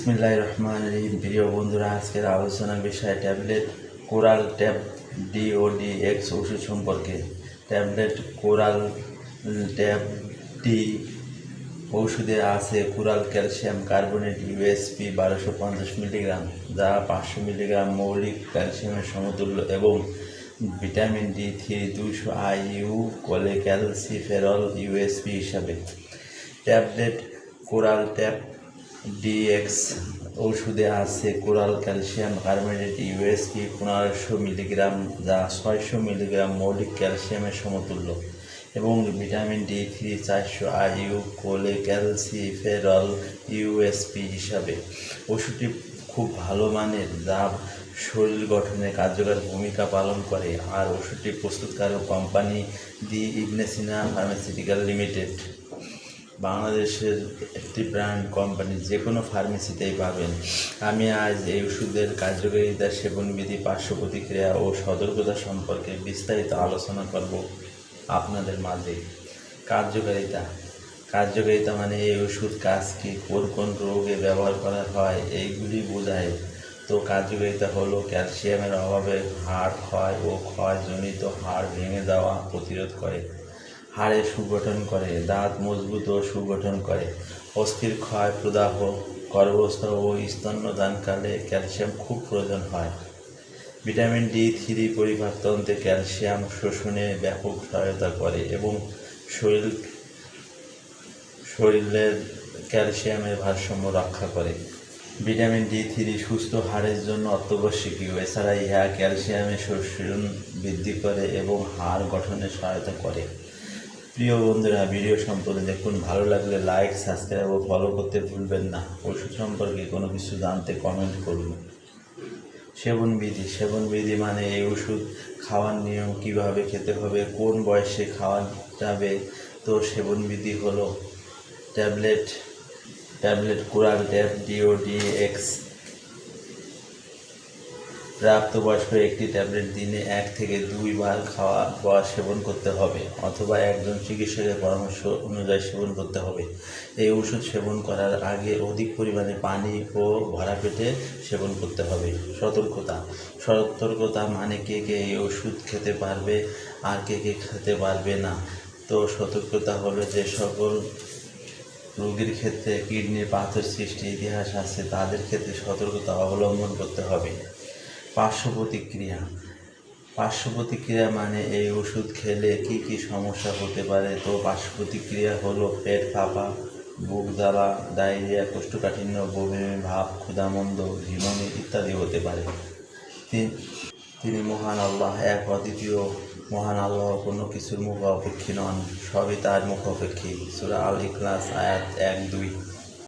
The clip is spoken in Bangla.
বিসমিল্লাহ রহমান রহিম। প্রিয় বন্ধুরা, আজকের আলোচনার বিষয় tablet Coral tab DOD X ওষুধ সম্পর্কে। ট্যাবলেট কোরাল ট্যাব ডি ঔষধে আছে কোরাল ক্যালসিয়াম কার্বনেট ইউএসপি বারোশো পঞ্চাশ মিলিগ্রাম, যা পাঁচশো মিলিগ্রাম মৌলিক ক্যালসিয়ামের সমতুল্য এবং ভিটামিন ডি থ্রি দুশো আইইউ কোলে ক্যালসিফেরল ইউএসপি হিসাবে। ট্যাবলেট কোরাল ট্যাব ডিএক্স ওষুধে আছে কোরাল ক্যালসিয়াম কার্বনেট ইউএসপি পনেরোশো মিলিগ্রাম যা ছয়শো মিলিগ্রাম মৌলিক ক্যালসিয়ামের সমতুল্য এবং ভিটামিন ডি থ্রি, চারশো আইইউ কোলে ক্যালসিফেরল ইউএসপি হিসাবে। ওষুধটি খুব ভালো মানের, যা শরীর গঠনে কার্যকর ভূমিকা পালন করে। আর ওষুধটি প্রস্তুতকারক কোম্পানি দি ইগনেসিনা ফার্মাসিউটিক্যাল লিমিটেড। বাংলাদেশের একটি ব্র্যান্ড কোম্পানি যে কোনো ফার্মেসিতেই পাবেন। আমি আজ এই ওষুধের কার্যকারিতা, সেবনবিধি, পার্শ্ব প্রতিক্রিয়া ও সতর্কতা সম্পর্কে বিস্তারিত আলোচনা করব আপনাদের মাঝে। কার্যকারিতা। কার্যকারিতা মানে এই ওষুধ কাজ কি, কোন কোন রোগে ব্যবহার করা হয়, এইগুলি বোঝায়। তো কার্যকারিতা হলো ক্যালসিয়ামের অভাবে হাড় ক্ষয় ও ক্ষয়জনিত হাড় ভেঙে যাওয়া প্রতিরোধ করে। হাড়ের সুগঠন করে, দাঁত মজবুত ও সুগঠন করে। অস্থির ক্ষয় প্রদাহ, গর্ভস্থ ও স্তন্যদানকালে ক্যালসিয়াম খুব প্রয়োজন হয়। ভিটামিন ডি থ্রি পরিপাকতন্ত্রে ক্যালসিয়াম শোষণে ব্যাপক সহায়তা করে এবং শরীর শরীরের ক্যালসিয়ামের ভারসাম্য রক্ষা করে। ভিটামিন ডি থ্রি সুস্থ হাড়ের জন্য অত্যাবশ্যকীয়। এছাড়া ইহা ক্যালসিয়ামের শোষণ বৃদ্ধি করে এবং হাড় গঠনে সহায়তা করে। প্রিয় বন্ধুরা ভিডিও সম্পর্কে দেখুন। ভালো লাগলে লাইক সাবস্ক্রাইব ও ফলো করতে ভুলবেন না। ওষুধ সম্পর্কে কোনো কিছু জানতে কমেন্ট করুন। সেবন বিধি। সেবন বিধি মানে এই ওষুধ খাওয়ার নিয়ম কীভাবে খেতে হবে, কোন বয়সে খাওয়া যাবে তো সেবন বিধি হলো tablet tablet, Coral tab DOD X প্রাপ্তবয়স্ক একটি ট্যাবলেট দিনে এক থেকে দুইবার খাওয়া বা সেবন করতে হবে, অথবা একজন চিকিৎসকের পরামর্শ অনুযায়ী সেবন করতে হবে। এই ওষুধ সেবন করার আগে অধিক পরিমাণে পানি ও ভরা পেটে সেবন করতে হবে। সতর্কতা। সতর্কতা মানে কে কে এই ওষুধ খেতে পারবে আর কে কে খেতে পারবে না। তো সতর্কতা হলো যে সকল রোগীর ক্ষেত্রে কিডনির পাথর সৃষ্টি ইতিহাস আছে, তাদের ক্ষেত্রে সতর্কতা অবলম্বন করতে হবে। পার্শ্ব প্রতিক্রিয়া পার্শ্ব প্রতিক্রিয়া মানে এই ওষুধ খেলে কি কি সমস্যা হতে পারে? তো পার্শ্ব প্রতিক্রিয়া হলো পেট ফাঁপা, বুক জ্বালা, ডায়রিয়া, কোষ্ঠকাঠিন্য, বমি, ভাব, ক্ষুধামন্দ ঝিমনি ইত্যাদি হতে পারে। তিনি মহান আল্লাহ, এক অদ্বিতীয় মহান আল্লাহ, কোনো কিছুর মুখ অপেক্ষী নন, সবই তার মুখ অপেক্ষী সুরা আল ইখলাস আয়াত এক দুই।